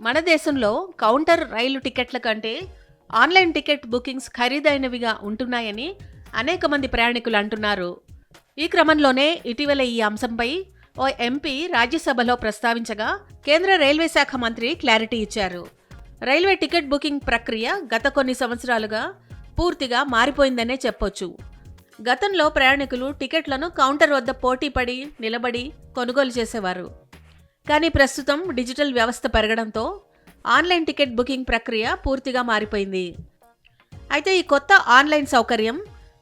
మన దేశంలో కౌంటర్ రైలు టికెట్ల కంటే ఆన్లైన్ టికెట్ బుకింగ్స్ ఖరీదైనవిగా ఉంటున్నాయని అనేక మంది ప్రయాణికులు అంటున్నారు. ఈ క్రమంలోనే ఇటీవల ఈ అంశంపై ఓ ఎంపీ రాజ్యసభలో ప్రస్తావించగా కేంద్ర రైల్వే శాఖ మంత్రి క్లారిటీ ఇచ్చారు. రైల్వే టికెట్ బుకింగ్ ప్రక్రియ గత కొన్ని సంవత్సరాలుగా పూర్తిగా మారిపోయిందనే చెప్పొచ్చు. గతంలో ప్రయాణికులు టికెట్లను కౌంటర్ వద్ద పోటీపడి నిలబడి కొనుగోలు చేసేవారు. కానీ ప్రస్తుతం డిజిటల్ వ్యవస్థ పెరగడంతో ఆన్లైన్ టికెట్ బుకింగ్ ప్రక్రియ పూర్తిగా మారిపోయింది. అయితే ఈ కొత్త ఆన్లైన్ సౌకర్యం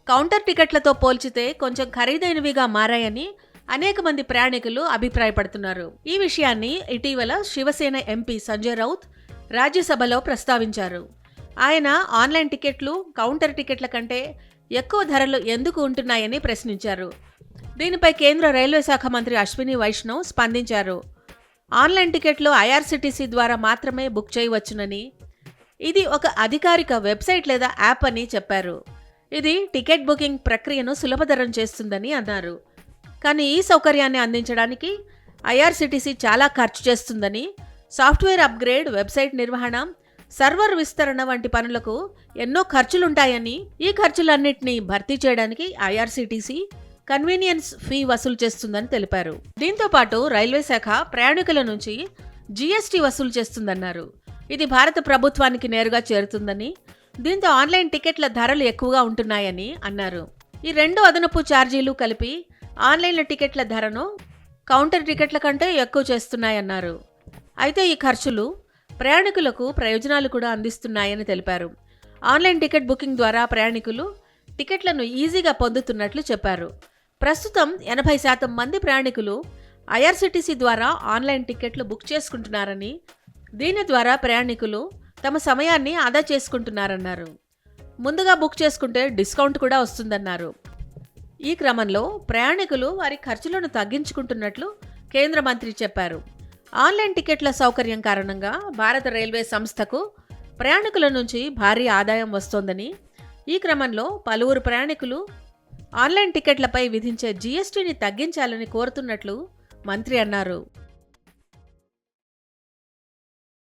కౌంటర్ టికెట్లతో పోల్చితే కొంచెం ఖరీదైనవిగా మారాయని అనేక మంది ప్రయాణికులు అభిప్రాయపడుతున్నారు. ఈ విషయాన్ని ఇటీవల శివసేన ఎంపీ సంజయ్ రౌత్ రాజ్యసభలో ప్రస్తావించారు. ఆయన ఆన్లైన్ టికెట్లు కౌంటర్ టికెట్ల కంటే ఎక్కువ ధరలు ఎందుకు ఉంటున్నాయని ప్రశ్నించారు. దీనిపై కేంద్ర రైల్వే శాఖ మంత్రి అశ్విని వైష్ణవ్ స్పందించారు. ఆన్లైన్ టికెట్లు ఐఆర్సిటీసీ ద్వారా మాత్రమే బుక్ చేయవచ్చునని ఇది ఒక అధికారిక వెబ్సైట్ లేదా యాప్ అని చెప్పారు. ఇది టికెట్ బుకింగ్ ప్రక్రియను సులభతరం చేస్తుందని అన్నారు. కానీ ఈ సౌకర్యాన్ని అందించడానికి ఐఆర్సిటీసీ చాలా ఖర్చు చేస్తుందని సాఫ్ట్వేర్ అప్గ్రేడ్ వెబ్సైట్ నిర్వహణ సర్వర్ విస్తరణ వంటి పనులకు ఎన్నో ఖర్చులుంటాయని ఈ ఖర్చులన్నింటినీ భర్తీ చేయడానికి ఐఆర్సిటీసీ కన్వీనియన్స్ ఫీ వసూలు చేస్తుందని తెలిపారు. దీంతో పాటు రైల్వే శాఖ ప్రయాణికుల నుంచి జీఎస్టీ వసూలు చేస్తుందన్నారు. ఇది భారత ప్రభుత్వానికి నేరుగా చేరుతుందని దీంతో ఆన్లైన్ టికెట్ల ధరలు ఎక్కువగా ఉంటున్నాయని అన్నారు. ఈ రెండు అదనపు ఛార్జీలు కలిపి ఆన్లైన్ల టికెట్ల ధరను కౌంటర్ టికెట్ల కంటే ఎక్కువ చేస్తున్నాయన్నారు. అయితే ఈ ఖర్చులు ప్రయాణికులకు ప్రయోజనాలు కూడా అందిస్తున్నాయని తెలిపారు. ఆన్లైన్ టికెట్ బుకింగ్ ద్వారా ప్రయాణికులు టికెట్లను ఈజీగా పొందుతున్నట్లు చెప్పారు. ప్రస్తుతం ఎనభై శాతం మంది ప్రయాణికులు ఐఆర్సిటీసీ ద్వారా ఆన్లైన్ టికెట్లు బుక్ చేసుకుంటున్నారని దీని ద్వారా ప్రయాణికులు తమ సమయాన్ని ఆదా చేసుకుంటున్నారన్నారు. ముందుగా బుక్ చేసుకుంటే డిస్కౌంట్ కూడా వస్తుందన్నారు. ఈ క్రమంలో ప్రయాణికులు వారి ఖర్చులను తగ్గించుకుంటున్నట్లు కేంద్ర మంత్రి చెప్పారు. ఆన్లైన్ టికెట్ల సౌకర్యం కారణంగా భారత రైల్వే సంస్థకు ప్రయాణికుల నుంచి భారీ ఆదాయం వస్తోందని ఈ క్రమంలో పలువురు ప్రయాణికులు ఆన్లైన్ టికెట్లపై విధించే జీఎస్టీని తగ్గించాలని కోరుతున్నట్లు మంత్రి అన్నారు.